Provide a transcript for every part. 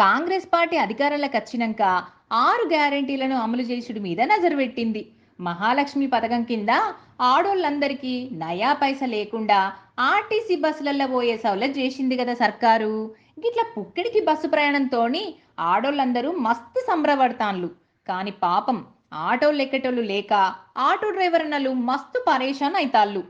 Congress party అధికారంలోకి వచ్చినాక ఆరు గ్యారంటీలను అమలు చేసుడు మీద నజరు పెట్టింది. మహాలక్ష్మి పథకం కింద ఆడోళ్ళందరికీ నయా పైస లేకుండా ఆర్టీసీ బస్సులలో పోయే సౌలత్ చేసింది కదా సర్కారు. గిట్ల పుక్కిడికి బస్సు ప్రయాణంతోని ఆడోళ్ళందరూ మస్తు సంబరపడతాన్లు. కానీ పాపం ఆటోలు ఎక్కేటోళ్ళు లేక ఆటో డ్రైవర్ అన్నలు మస్తు పరేషాన్ అవుతాళ్ళు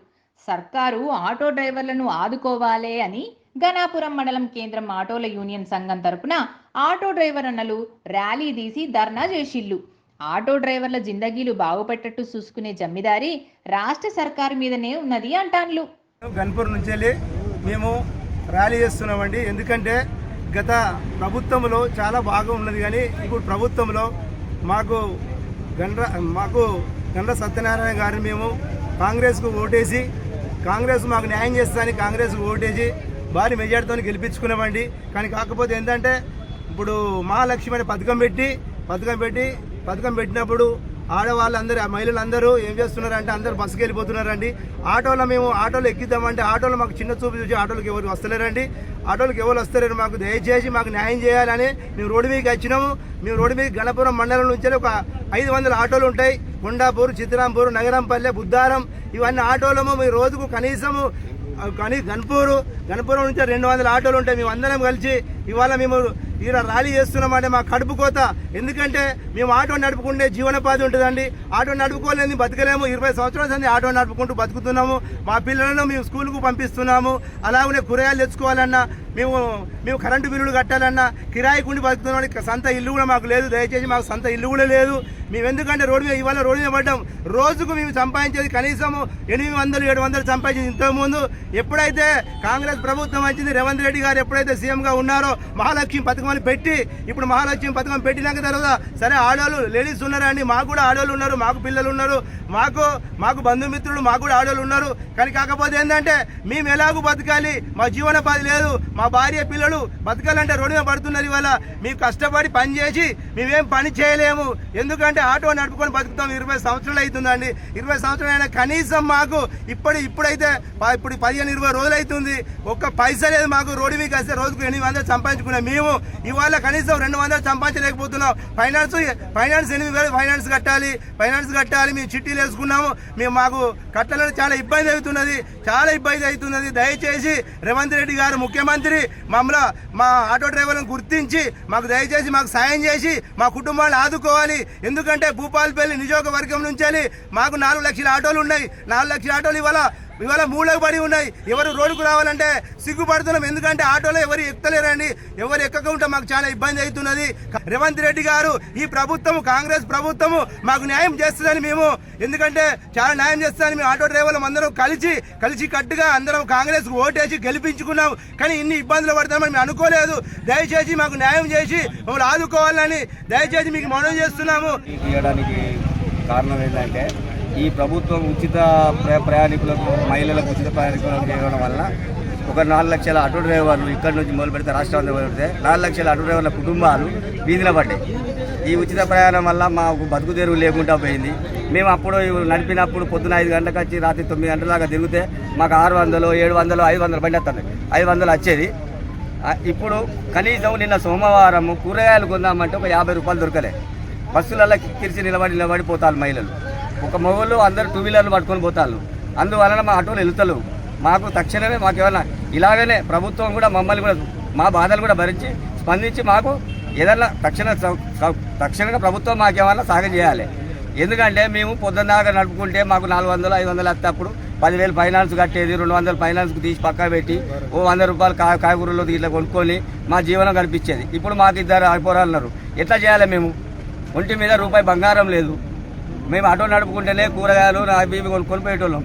సర్కారు ఆటో డ్రైవర్లను ఆదుకోవాలే అని గణాపురం మండలం కేంద్రం ఆటోల యూనియన్ సంఘం తరపున ఆటో డ్రైవర్ అన్నలు ర్యాలీ తీసి ధర్నా చేసిల్లు ఆటో డ్రైవర్ల జిందగీలు బాగుపెట్టట్టు చూసుకునే జమ్మిదారి రాష్ట్ర సర్కారు మీదనే ఉన్నది అంటాన్లు. గన్పూర్ నుంచి వెళ్ళి మేము ర్యాలీ చేస్తున్నామండి. ఎందుకంటే గత ప్రభుత్వంలో చాలా బాగా ఉన్నది కానీ ఇప్పుడు ప్రభుత్వంలో మాకు గండ్ర మాకు గండ్ర సత్యనారాయణ గారిని మేము కాంగ్రెస్కు ఓటేసి కాంగ్రెస్ మాకు న్యాయం చేస్తానని కాంగ్రెస్కు ఓటేసి భారీ మెజార్టీతో గెలిపించుకున్నామండి. కానీ కాకపోతే ఏంటంటే ఇప్పుడు మహాలక్ష్మి అనే పథకం పెట్టి పథకం పెట్టి పథకం పెట్టినప్పుడు ఆడవాళ్ళందరూ ఆ మహిళలందరూ ఏం చేస్తున్నారంటే అందరూ బస్సుకి వెళ్ళిపోతున్నారండి. ఆటోలో మేము ఆటోలో ఎక్కిద్దామంటే ఆటోలో మాకు చిన్న చూపు చూసి ఆటోలకు ఎవరు వస్తలేరండి. ఆటోలకు ఎవరు వస్తలేరు మాకు దయచేసి మాకు న్యాయం చేయాలని మేము రోడ్డు మీదకి వచ్చినాము. మేము రోడ్డు మీద గణపురం మండలం నుంచి ఒక ఐదు వందల ఆటోలు ఉంటాయి. కొండాపూర్ చిత్రాంపూర్ నగరంపల్లె బుద్ధారం. ఇవన్నీ ఆటోలము మీ రోజుకు కనీసము కానీ గన్పూరు గన్పురం నుంచి రెండు వందల ఆటోలు ఉంటాయి. మేము అందరం కలిసి ఇవాళ మేము ఈడ ర్యాలీ చేస్తున్నామంటే మా కడుపు కోత. ఎందుకంటే మేము ఆటో నడుపుకుంటే జీవనోపాధి ఉంటుందండి. ఆటో నడుపుకోలేని బతకలేము. ఇరవై సంవత్సరాల సంది ఆటో నడుపుకుంటూ బతుకుతున్నాము. మా పిల్లలను మేము స్కూల్కు పంపిస్తున్నాము. అలాగనే కూరగాయలు తెచ్చుకోవాలన్నా మేము మేము కరెంటు బిల్లులు కట్టాలన్నా కిరాయి కుండి బతుకుతున్నాం సొంత ఇల్లు కూడా మాకు లేదు. దయచేసి మాకు సొంత ఇల్లు కూడా లేదు. మేము ఎందుకంటే రోడ్డు మీద ఇవాళ రోడ్డు మీద పడ్డాం. రోజుకు మేము సంపాదించేది కనీసం ఎనిమిది వందలు ఏడు వందలు సంపాదించేది ఇంతకుముందు. ఎప్పుడైతే కాంగ్రెస్ ప్రభుత్వం వచ్చింది రేవంత్ రెడ్డి గారు ఎప్పుడైతే సీఎంగా ఉన్నారో మహాలక్ష్మి పథకం అని పెట్టి ఇప్పుడు మహాలక్ష్మి పథకం పెట్టినాక తర్వాత సరే ఆడవాళ్ళు లేడీస్ ఉన్నారండి మాకు కూడా ఆడవాళ్ళు ఉన్నారు మాకు పిల్లలు ఉన్నారు మాకు మాకు బంధుమిత్రులు మాకు కూడా ఆడవాళ్ళు ఉన్నారు. కానీ కాకపోతే ఏంటంటే మేము ఎలాగూ బతకాలి మా జీవనోపాధి లేదు మా భార్య పిల్లలు బతకాలంటే రోడ్డు మీద పడుతున్నారు ఇవాళ. మేము కష్టపడి పని చేసి మేమేం పని చేయలేము. ఎందుకంటే ఆటో నడుపుకొని బతుకుతాం. ఇరవై సంవత్సరాలు అవుతుందండి. ఇరవై సంవత్సరాలు అయినా కనీసం మాకు ఇప్పుడు ఇప్పుడైతే ఇప్పుడు పదిహేను ఇరవై రోజులు అవుతుంది. ఒక్క పైసా లేదు మాకు రోడ్డు మీకు వస్తే రోజుకు ఎనిమిది వందలు సంపాదించుకున్నాం. మేము ఇవాళ కనీసం రెండు వందలు సంపాదించలేకపోతున్నాం. ఫైనాన్స్ ఫైనాన్స్ ఎనిమిది వేలు ఫైనాన్స్ కట్టాలి. ఫైనాన్స్ కట్టాలి. మేము చిట్టీలు వేసుకున్నాము. మేము మాకు కట్టాలని చాలా ఇబ్బంది అవుతున్నది. చాలా ఇబ్బంది అవుతున్నది. దయచేసి రేవంత్ రెడ్డి గారు ముఖ్యమంత్రి మమ్మల్ని మా ఆటో డ్రైవర్లను గుర్తించి మాకు దయచేసి మాకు సాయం చేసి మా కుటుంబాన్ని ఆదుకోవాలి. ఎందుకంటే భూపాలపల్లి నియోజకవర్గం నుంచి మాకు నాలుగు లక్షల ఆటోలు ఉన్నాయి. నాలుగు లక్షల ఆటోలు ఇవాళ ఇవాళ మూలకు పడి ఉన్నాయి. ఎవరు రోడ్డుకు రావాలంటే సిగ్గుపడుతున్నాం. ఎందుకంటే ఆటోలో ఎవరు ఎక్కలేరండి ఎవరు ఎక్కకుంటే మాకు చాలా ఇబ్బంది అవుతున్నది. రేవంత్ రెడ్డి గారు ఈ ప్రభుత్వం కాంగ్రెస్ ప్రభుత్వము మాకు న్యాయం చేస్తుందని మేము ఎందుకంటే చాలా న్యాయం చేస్తుందని మేము ఆటో డ్రైవర్లు అందరం కలిసి కలిసి కట్టుగా అందరం కాంగ్రెస్ ఓటేసి గెలిపించుకున్నాం. కానీ ఇన్ని ఇబ్బందులు పడతామని మేము అనుకోలేదు. దయచేసి మాకు న్యాయం చేసి మమ్మల్ని ఆదుకోవాలని దయచేసి మీకు మనం చేస్తున్నాము. కారణం ఏంటంటే ఈ ప్రభుత్వం ఉచిత ప్రయాణికులకు మహిళలకు ఉచిత ప్రయాణికులకు చేయడం వల్ల ఒక నాలుగు లక్షల ఆటో డ్రైవర్లు ఇక్కడ నుంచి మొదలు పెడితే రాష్ట్రం పెడితే నాలుగు లక్షల ఆటో డ్రైవర్ల కుటుంబాలు వీధిలో పడ్డాయి. ఈ ఉచిత ప్రయాణం వల్ల మాకు బతుకు తెరువు లేకుండా పోయింది. మేము అప్పుడు నడిపినప్పుడు పొద్దున ఐదు గంటలకు వచ్చి రాత్రి తొమ్మిది గంటల దాకా తిరిగితే మాకు ఆరు వందలు ఏడు వందలు ఐదు వందలు బండి వస్తుంది. ఐదు వందలు వచ్చేది. ఇప్పుడు కనీసం నిన్న సోమవారం కూరగాయలు కొందామంటే ఒక యాభై రూపాయలు దొరకలే. బస్సులలో కిరిచి నిలబడి నిలబడి పోతారు మహిళలు. ఒక మొగోళ్ళు అందరు టూ వీలర్లు పట్టుకొని పోతారు అందువలన మా ఆటోలు వెళ్తలేవు మాకు తక్షణమే మాకు ఏమైనా ఇలాగనే ప్రభుత్వం కూడా మమ్మల్ని కూడా మా బాధలు కూడా భరించి స్పందించి మాకు ఏదైనా తక్షణ సౌ- సౌ- తక్షణంగా ప్రభుత్వం మాకేమన్నా సాగం చేయాలి. ఎందుకంటే మేము పొద్దున్నదాకా నడుపుకుంటే మాకు నాలుగు వందలు ఐదు వందలు వస్తే అప్పుడు పదివేలు ఫైనాన్స్ కట్టేది రెండు వందలు ఫైనాన్స్కి తీసి పక్కా పెట్టి ఓ వంద రూపాయలు కా కాయగూరలు ఇట్లా కొనుక్కొని మా జీవనం గడిపించేది. ఇప్పుడు మాకు ఇద్దరు ఆగిపోరాలన్నారు ఎట్లా చేయాలి మేము? ఒంటి మీద రూపాయి బంగారం లేదు. మేము ఆటో నడుపుకుంటేనే కూరగాయలు అవి ఇవి కొనుక్కొని పోయేటోళ్ళం.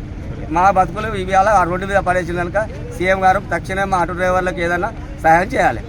మా బతుకులు ఇవి అలా ఆ రోడ్డు మీద పడేసిన కనుక సీఎం గారు తక్షణమే మా ఆటో డ్రైవర్లకు ఏదైనా సహాయం చేయాలి.